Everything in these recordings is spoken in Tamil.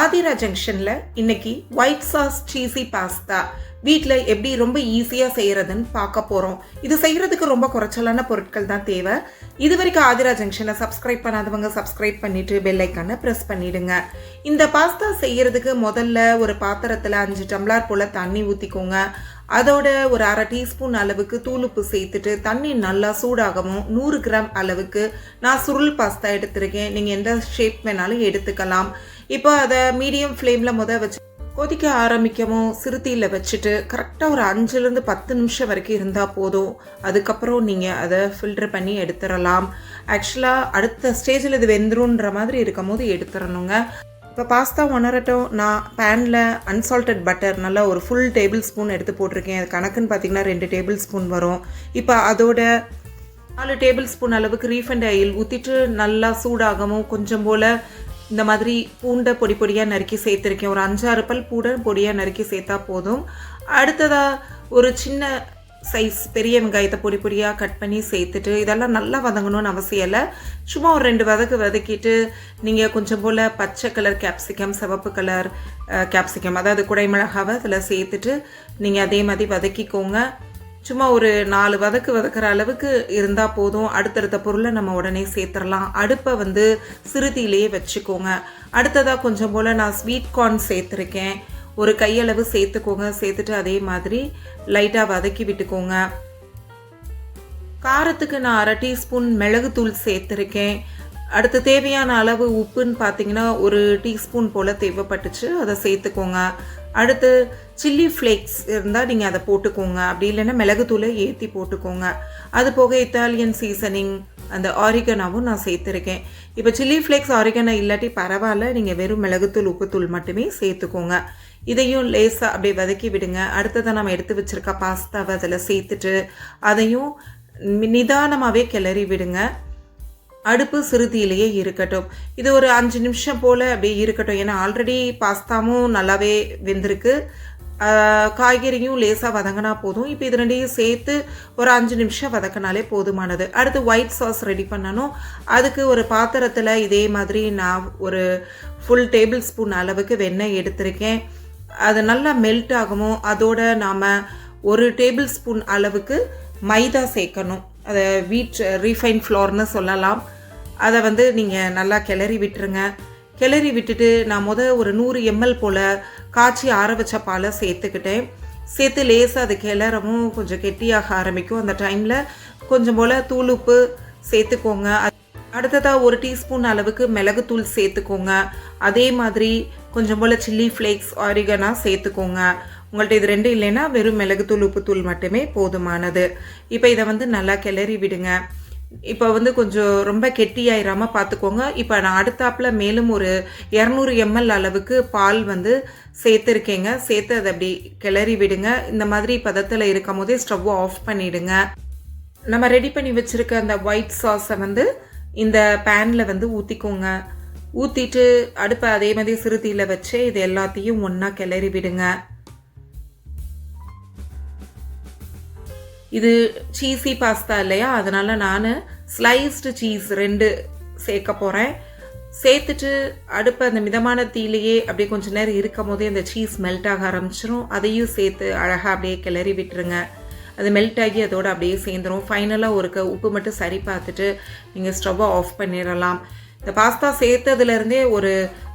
ஆதிரா ஜங்ஷனில் இன்னைக்கு ஒயிட் சாஸ் சீசி பாஸ்தா வீட்டில் எப்படி ரொம்ப ஈஸியாக செய்கிறதுன்னு பார்க்க போகிறோம் இது செய்கிறதுக்கு ரொம்ப குறைச்சலான பொருட்கள் தான் தேவை. இது வரைக்கும் ஆதிரா ஜங்ஷனை சப்ஸ்கிரைப் பண்ணாதவங்க சப்ஸ்கிரைப் பண்ணிவிட்டு பெல் ப்ரெஸ் பண்ணிவிடுங்க இந்த பாஸ்தா செய்கிறதுக்கு முதல்ல ஒரு பாத்திரத்தில் அஞ்சு டம்ளார் போல் தண்ணி ஊற்றிக்கோங்க அதோட ஒரு அரை டீஸ்பூன் அளவுக்கு தூளுப்பு சேர்த்துட்டு தண்ணி நல்லா சூடாகவும் நூறு கிராம் அளவுக்கு நான் சுருள் பாஸ்தா எடுத்திருக்கேன். நீங்கள் எந்த ஷேப் வேணாலும் எடுத்துக்கலாம். இப்போ அதை மீடியம் ஃப்ளேமில் முத வச்சு கொதிக்க ஆரம்பிக்கவும் சிறுத்தியில் வச்சுட்டு கரெக்டாக ஒரு அஞ்சுலேருந்து பத்து நிமிஷம் வரைக்கும் இருந்தால் போதும். அதுக்கப்புறம் நீங்கள் அதை ஃபில்டர் பண்ணி எடுத்துடலாம். ஆக்சுவலாக அடுத்த ஸ்டேஜில் இது வெந்துருன்ற மாதிரி இருக்கும் போது எடுத்துடணுங்க. இப்போ பாஸ்தா உணரட்டும் நான் பேனில் அன்சால்டட் பட்டர் நல்லா ஒரு ஃபுல் டேபிள் ஸ்பூன் எடுத்து போட்டிருக்கேன். அது கணக்குன்னு பார்த்தீங்கன்னா ரெண்டு டேபிள் ஸ்பூன் வரும். இப்போ அதோட நாலு டேபிள் ஸ்பூன் அளவுக்கு ரீஃபண்ட் ஆயில் ஊற்றிட்டு நல்லா சூடாகவும் கொஞ்சம் போல் இந்த மாதிரி பூண்டை பொடி பொடியாக நறுக்கி சேர்த்துருக்கேன். ஒரு அஞ்சாறு பல் பூண்டை பொடியாக நறுக்கி சேர்த்தா போதும். அடுத்ததாக ஒரு சின்ன சைஸ் பெரிய வெங்காயத்தை பொடி பொடியாக கட் பண்ணி சேர்த்துட்டு இதெல்லாம் நல்லா வதங்கணும்னு அவசியம் இல்லை. சும்மா ஒரு ரெண்டு வதக்கு வதக்கிட்டு நீங்கள் கொஞ்சம் போல் பச்சை கலர் கேப்சிகம் சிவப்பு கலர் கேப்சிகம் அதாவது குடைமிளகாவை அதில் சேர்த்துட்டு நீங்கள் அதே மாதிரி வதக்கிக்கோங்க. சும்மா ஒரு நாலு வதக்கு வதக்கிற அளவுக்கு இருந்தால் போதும். அடுத்தடுத்த பொருளை நம்ம உடனே சேர்த்துடலாம். அடுப்பை வந்து சிறுதியிலேயே வச்சுக்கோங்க. அடுத்ததாக கொஞ்சம் போல் நான் ஸ்வீட் கார்ன் சேர்த்துருக்கேன். ஒரு கையளவு சேர்த்துக்கோங்க. சேர்த்துட்டு அதே மாதிரி லைட்டாக வதக்கி விட்டுக்கோங்க. காரத்துக்கு நான் அரை டீஸ்பூன் மிளகுத்தூள் சேர்த்துருக்கேன். அடுத்து தேவையான அளவு உப்புன்னு பார்த்தீங்கன்னா ஒரு டீஸ்பூன் போல் தேவைப்பட்டுச்சு. அதை சேர்த்துக்கோங்க. அடுத்து சில்லி ஃப்ளேக்ஸ் இருந்தால் நீங்கள் அதை போட்டுக்கோங்க. அப்படி இல்லைன்னா மிளகுத்தூளை ஏற்றி போட்டுக்கோங்க. அது போக இத்தாலியன் சீசனிங் அந்த ஆரிகனாவும் நான் சேர்த்துருக்கேன். இப்போ சில்லி ஃப்ளேக்ஸ் ஆரிகனா இல்லாட்டி பரவாயில்ல நீங்கள் வெறும் மிளகுத்தூள் உப்புத்தூள் மட்டுமே சேர்த்துக்கோங்க. இதையும் லேசாக அப்படியே வதக்கி விடுங்க. அடுத்ததாக நம்ம எடுத்து வச்சுருக்க பாஸ்தாவை அதில் சேர்த்துட்டு அதையும் நிதானமாகவே கிளறி விடுங்க. அடுப்பு சிறுதியிலேயே இருக்கட்டும். இது ஒரு அஞ்சு நிமிஷம் போல் அப்படியே இருக்கட்டும். ஏன்னா ஆல்ரெடி பாஸ்தாவும் நல்லாவே வெந்திருக்கு. காய்கறியும் லேசாக வதங்கினா போதும். இப்போ இது ரெண்டையும் சேர்த்து ஒரு அஞ்சு நிமிஷம் வதக்கினாலே போதுமானது. அடுத்து ஒயிட் சாஸ் ரெடி பண்ணணும். அதுக்கு ஒரு பாத்திரத்தில் இதே மாதிரி நான் ஒரு ஃபுல் டேபிள் ஸ்பூன் அளவுக்கு வெண்ணெய் எடுத்திருக்கேன். அது நல்லா மெல்ட் ஆகணும் அதோட நாம் ஒரு டேபிள் ஸ்பூன் அளவுக்கு மைதா சேர்க்கணும். அதை வீட் ரீஃபைன் ஃப்ளோர்னு சொல்லலாம். அதை வந்து நீங்கள் நல்லா கிளறி விட்டுருங்க. கிளறி விட்டுட்டு நான் முத ஒரு நூறு எம்எல் போல் காய்ச்சி ஆற வச்ச பாலை சேர்த்துக்கிட்டேன். சேர்த்து லேசாக அது கிளறவும் கொஞ்சம் கெட்டியாக ஆரம்பிக்கும். அந்த டைமில் கொஞ்சம் போல் தூளுப்பு சேர்த்துக்கோங்க. அடுத்ததாக ஒரு டீஸ்பூன் அளவுக்கு மிளகுத்தூள் சேர்த்துக்கோங்க. அதே மாதிரி கொஞ்சம் போல் சில்லி ஃப்ளேக்ஸ் ஆரிகனா சேர்த்துக்கோங்க. உங்கள்கிட்ட இது ரெண்டும் இல்லைன்னா வெறும் மிளகுத்தூள் உப்புத்தூள் மட்டுமே போதுமானது. இப்போ இதை வந்து நல்லா கிளறி விடுங்க. இப்போ வந்து கொஞ்சம் ரொம்ப கெட்டியாயிராமல் பார்த்துக்கோங்க இப்போ நான் அடுத்தாப்பில் மேலும் ஒரு இரநூறு எம்எல் அளவுக்கு பால் வந்து சேர்த்துருக்கேங்க. சேர்த்து அதை அப்படி கிளறி விடுங்க. இந்த மாதிரி பதத்தில் இருக்கும் போதே ஸ்டவ்வை ஆஃப் பண்ணிவிடுங்க நம்ம ரெடி பண்ணி வச்சுருக்க அந்த ஒயிட் சாஸை வந்து இந்த பேனில் வந்து ஊற்றிக்கோங்க ஊற்றிட்டு அடுப்பை அதே மாதிரி சிறுதியில் வச்சு இது எல்லாத்தையும் ஒன்றா கிளறி விடுங்க. இது சீஸி பாஸ்தா இல்லையா? அதனால் நான் ஸ்லைஸ்டு சீஸ் ரெண்டு சேர்க்க போகிறேன் சேர்த்துட்டு அடுப்பை அந்த மிதமான தீலையே அப்படியே கொஞ்சம் நேரம் இருக்கும் போதே அந்த சீஸ் மெல்ட் ஆக ஆரம்பிச்சிரும். அதையும் சேர்த்து அழகாக அப்படியே கிளறி விட்டுருங்க. அது மெல்ட் ஆகி அதோடு அப்படியே சேர்ந்துடும் ஃபைனலாக ஒருக்க உப்பு மட்டும் சரி பார்த்துட்டு நீங்கள் ஸ்டவ்வை ஆஃப் பண்ணிடலாம். இந்த பாஸ்தா சேர்த்ததுலேருந்தே ஒரு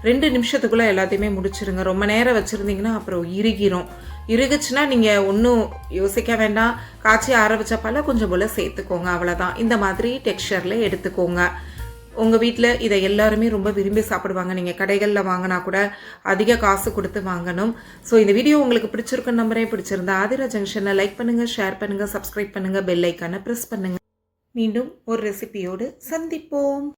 ரெண்டு நிமிஷத்துக்குள்ளே எல்லாத்தையுமே முடிச்சிருங்க. ரொம்ப நேரம் வச்சுருந்தீங்கன்னா அப்புறம் இறுகிரும். இறுகுச்சுன்னா நீங்கள் ஒன்றும் யோசிக்க வேண்டாம். காய்ச்சி ஆற வச்ச பால கொஞ்சம் போல் சேர்த்துக்கோங்க அவ்வளோதான் இந்த மாதிரி டெக்ஸ்சரில் எடுத்துக்கோங்க. உங்கள் வீட்டில் இதை எல்லாருமே ரொம்ப விரும்பி சாப்பிடுவாங்க. நீங்கள் கடைகளில் வாங்கினா கூட அதிக காசு கொடுத்து வாங்கணும். ஸோ இந்த வீடியோ உங்களுக்கு பிடிச்சிருக்குன்னு நம்பரே பிடிச்சிருந்தா ஆதிரா ஜங்ஷனில் லைக் பண்ணுங்கள் ஷேர் பண்ணுங்கள் சப்ஸ்கிரைப் பண்ணுங்கள் பெல் ஐக்கானை ப்ரெஸ் பண்ணுங்கள் மீண்டும் ஒரு ரெசிபியோடு சந்திப்போம்.